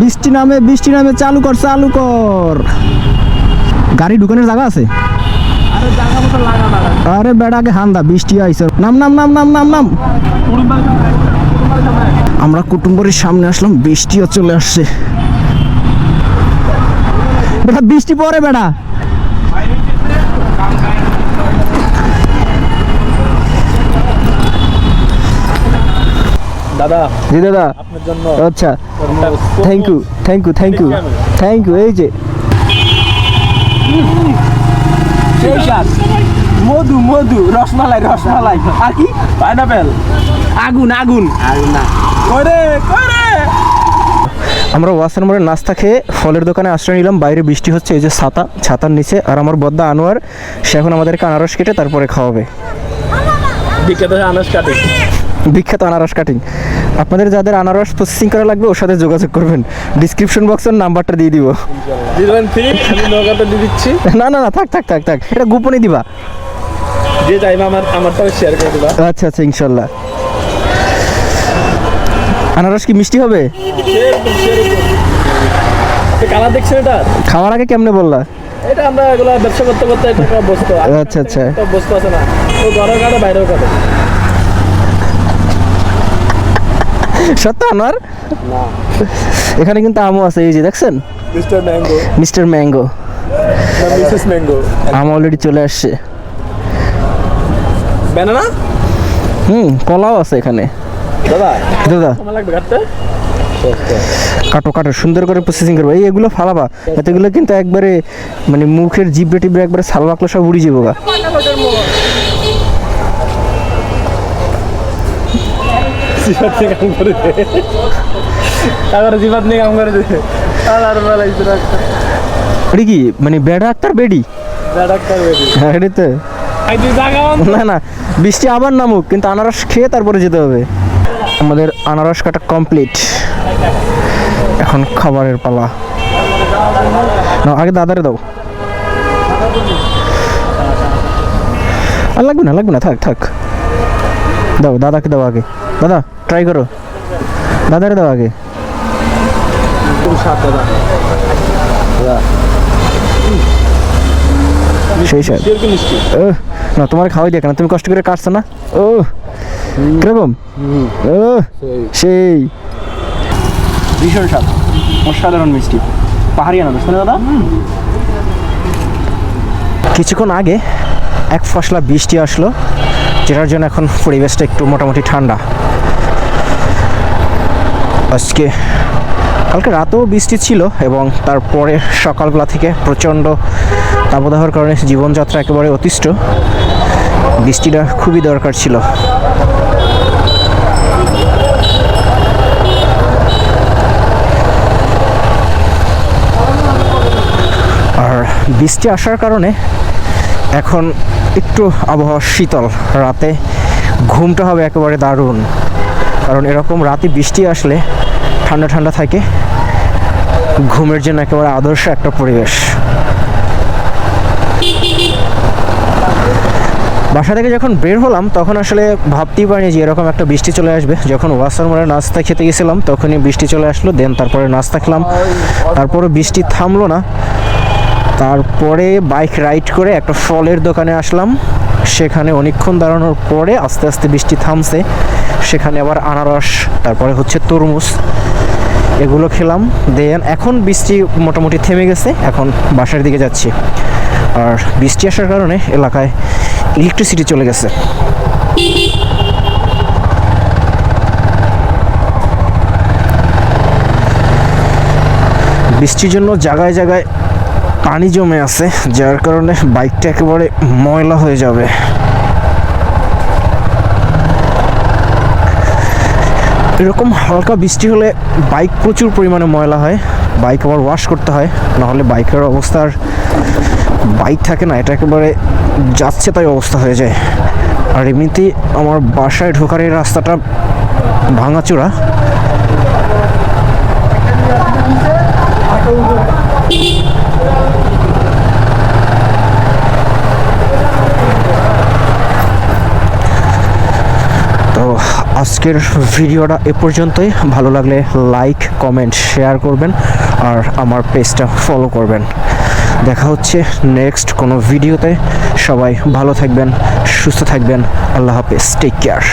বৃষ্টি নামে বৃষ্টি নামে, চালু কর চালু কর। গাড়ি ঢুকানোর জায়গা আছে? আরে বেড়াকে হান্দা, বৃষ্টি আইছে। নাম নাম নাম নাম নাম নাম। আমরা কুটুম্বরের সামনে আসলাম, বৃষ্টিও চলে আসছে। বেটা, বৃষ্টি পরে বেটা দাদা জি দাদা। আপনার জন্য আচ্ছা thank you thank you thank you thank you এই যে। মধু মধু রসমালাই রসমালাই। আর কি? পাইনাপেল। আগুন আগুন। আগুন না। কইরে কইরে। আমরা ওয়াসার মোড়ে নাস্তা খেয়ে ফলের দোকানে আশ্রয় নিলাম। বাইরে বৃষ্টি হচ্ছে এই যে ছাতা ছাতার নিচে। আর আমার বদ্দা আনোয়ার সে এখন আমাদেরকে আনারস কেটে তারপরে খাওয়াবে। বিখ্যাত আনাস কাটে। বিখ্যাত আনারস কাটিং আপনাদের যাদের আনারস প্রসেসিং করা লাগবে ওর সাথে যোগাযোগ করবেন। ডিসক্রিপশন বক্সের নাম্বারটা দিয়ে দিব। না না না থাক থাক থাক থাক। এটা গোপনে দিবা। যে চাইবে আমার আমারটাও শেয়ার করে দিবা। আচ্ছা আচ্ছা ইনশাল্লাহ। আনারস কি মিষ্টি হবে? কালার দেখছেন এটা? খাওয়ার আগে কেমনে বললা? এটা আমরা এগুলো ব্যবসা করতে করতে একটা বস্তু। আচ্ছা, আচ্ছা। বস্তু আছে না। ও ঘরেও কাটে বাইরেও কাটে সত্য আনোয়ার? এখানে কিন্তু আমও আছে এই যে দেখছেন? Mr mango. Mr mango. Mrs mango. আম অলরেডি চলে আসছে। ব্যানানা? হুম কলাও আছে এখানে। দাদা দাদা। লাগবে কাটতে? কাটো কাটো সুন্দর করে প্রসেসিং করব। এই এগুলো ফালাবা। এতগুলো কিন্তু একবারে মানে মুখের জিবরে টিবরে একবারে সালবাকলো সব উড়ি যাব গা। জিবাত নিয়ে কাম করে দে। তারপরে জিবাত নিয়ে কাম করে দে। আর বেলাইছে ডাক্তার এটা কি মানে বেড়া? বেডি ডাক্তার বেরি হ্যাঁ এটা তো। না না বৃষ্টি আবার নামুক কিন্তু আনারস খেয়ে তারপরে যেতে হবে। আমাদের আনারস কাটা কমপ্লিট এখন খাবারের পালা। নাও, আগে দাদারে দাও। আর লাগবে না লাগবে না থাক থাক। দাও দাদাকে দাও আগে। দাদা ট্রাই করো। দাদারে দাও আগে। সেই স্যার। ও না তোমার খাওয়াই দিয়ে কেন? তুমি কষ্ট করে কাটছো না? ও কীরকম? ও সেই। ভীষণ স্বাদ। অসাধারণ মিষ্টি। পাহাড়ি আনারস না দাদা? কিছুক্ষণ আগে এক ফসলা বৃষ্টি আসলো। যেটার জন্য এখন পরিবেশটা একটু মোটামুটি ঠান্ডা। আজকে কালকে রাতেও বৃষ্টি ছিল এবং তারপরে সকালবেলা থেকে প্রচণ্ড তাপদাহর কারণে জীবনযাত্রা একেবারে অতিষ্ঠ। বৃষ্টিটা খুবই দরকার ছিল। আর বৃষ্টি আসার কারণে এখন একটু আবহাওয়া শীতল রাতে ঘুমটা হবে একেবারে দারুণ। কারণ এরকম রাতে বৃষ্টি আসলে ঠান্ডা ঠান্ডা থাকে, ঘুমের জন্য একেবারে আদর্শ একটা পরিবেশ। বাসা থেকে যখন বের হলাম, তখন আসলে ভাবতেই পারিনি যে এরকম একটা বৃষ্টি চলে আসবে। যখন ওয়াসার মোড়ে নাস্তা খেতে গেছিলাম, তখনই বৃষ্টি চলে আসলো, দেন তারপরে নাস্তা খেলাম। তারপরে বৃষ্টি থামলো না। তারপরে বাইক রাইড করে একটা ফলের দোকানে আসলাম। সেখানে অনেকক্ষণ দাঁড়ানোর পরে আস্তে আস্তে বৃষ্টি থামছে। সেখানে আবার আনারস, তারপরে হচ্ছে তরমুজ এগুলো খেলাম। দেন এখন বৃষ্টি মোটামুটি থেমে গেছে, এখন বাসার দিকে যাচ্ছি। আর বৃষ্টি আসার কারণে এলাকায় ইলেকট্রিসিটি চলে গেছে। বৃষ্টির জন্য জায়গায় জায়গায় পানি জমে আছে, যার কারণে বাইকটা একেবারে ময়লা হয়ে যাবে। এরকম হালকা বৃষ্টি হলে বাইক প্রচুর পরিমাণে ময়লা হয়, বাইক আবার ওয়াশ করতে হয়, নাহলে বাইকের অবস্থা আর বাইক থাকে না, এটা একেবারে যাচ্ছে তাই অবস্থা হয়ে যায়। আর এমনিতেই আমার বাসায় ঢোকার এই রাস্তাটা ভাঙাচোরা তো আজকে আজকের ভিডিওটা এ পর্যন্তই। ভালো লাগলে লাইক কমেন্ট শেয়ার করবেন আর আমার পেজটা ফলো করবেন। দেখা হচ্ছে নেক্সট কোনো ভিডিওতে সবাই ভালো থাকবেন, সুস্থ থাকবেন। আল্লাহ হাফেজ। Take care